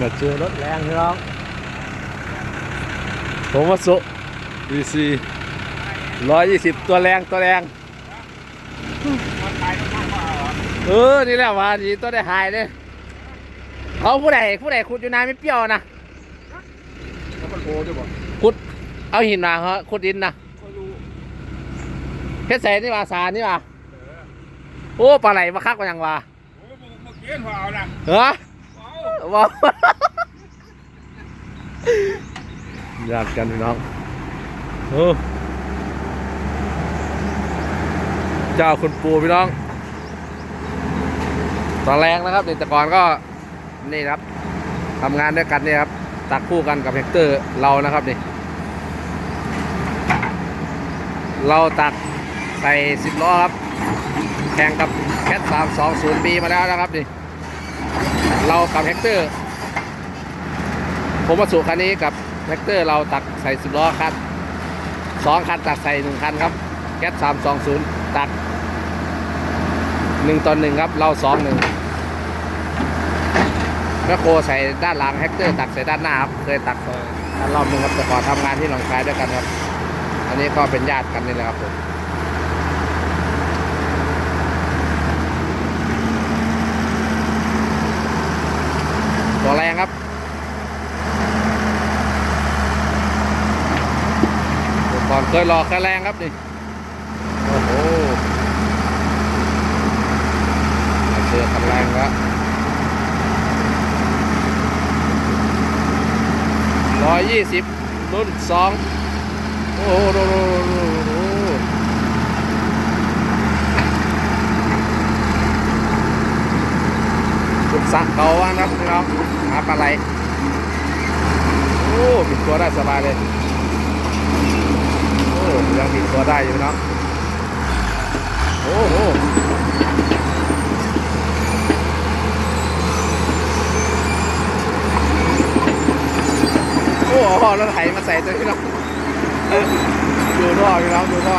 มาเจอรถแรงพี่น้องผมว่าสุวีซีร้อยยี่สิบตัวแรงตัวแรงมันขายน้ำมันมาเหรอเออ นี่แหละว่าดีตัวได้หายเลยเอาผู้ใดผู้ใดขุดอยู่นานไม่เปรี้ยวนะแล้วมันโผล่ด้วยบ่ขุดเอาหินมาเหรอขุดดินนะเขารู้เพชรใส่นี่มาสารนี่มาเออโอ้ปลาไหลมาคักมายังวะโอ้ยมึงมึงเกณฑ์พอเอานะเหรอเอา ว้าวญาติกันพี่น้องโอ้เจ้าคุณปูพี่น้องตอนแรงนะครับเด็กแต่ก่อนก็นี่ครับทำงานด้วยกันเนี่ยครับตักคู่กันกับเฮกเตอร์เรานะครับนี่ เราตักใส่สิบล้อครับ แข่งกับแคทสามสองศูนย์ปีมาแล้วนะครับนี่ เรากับเฮกเตอร์ ผมมาสู่คันนี้กับเฮกเตอร์เราตักใส่สิบล้อคันสองคันตักใส่หนึ่งคันครับ แก๊สสามสองศูนย์ตักหนึ่งต่อหนึ่งครับ เราสองหนึ่งแมคโครใส่ด้านหลังแฮกเตอร์ตักใส่ด้านหน้าครับเคยตักด้านรอบหนึงครับแต่ก่อทำงานที่หนองคายด้วยกันครับ อันนี้ก็เป็นญาติกันนี่แหละครับผม ตัวแรงครับ ก่อนเคยรอแค่แรงครับนี่โอ้โหมาเจอคันแรงแล้วร้อยยี่สิบรุ่นสองโอ้โหโอ้โหโอ้โหโอ้โหสุดสักเขาว่านะครับพี่น้องหาปลาไหลโอ้ปิดตัวได้สบายเลย โอ้ยังติดตัวได้อยู่เนาะโอ้โหโอ้โหแล้วไถมาใส่ตัวนี้เน้องดูท่อพี่น้องดูท่อ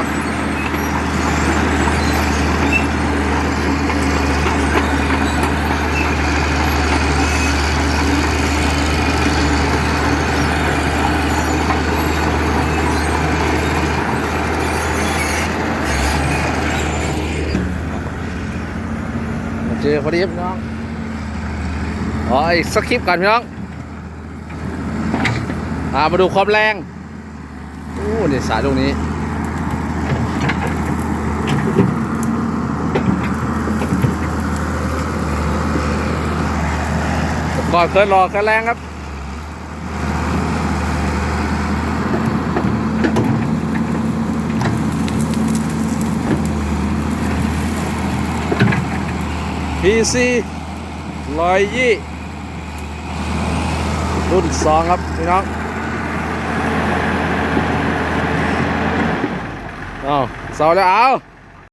จอพอดีพี่น้องอ๋ออีกสักคลิปก่อนพี่น้องอามาดูความแรงโอ้เนี่ยสายตรงนี้ก่อนเคยรอเคยแรงครับ PC ร้อยยี่รุ่นสองครับพี่น้องเอาเสาแล้วเอา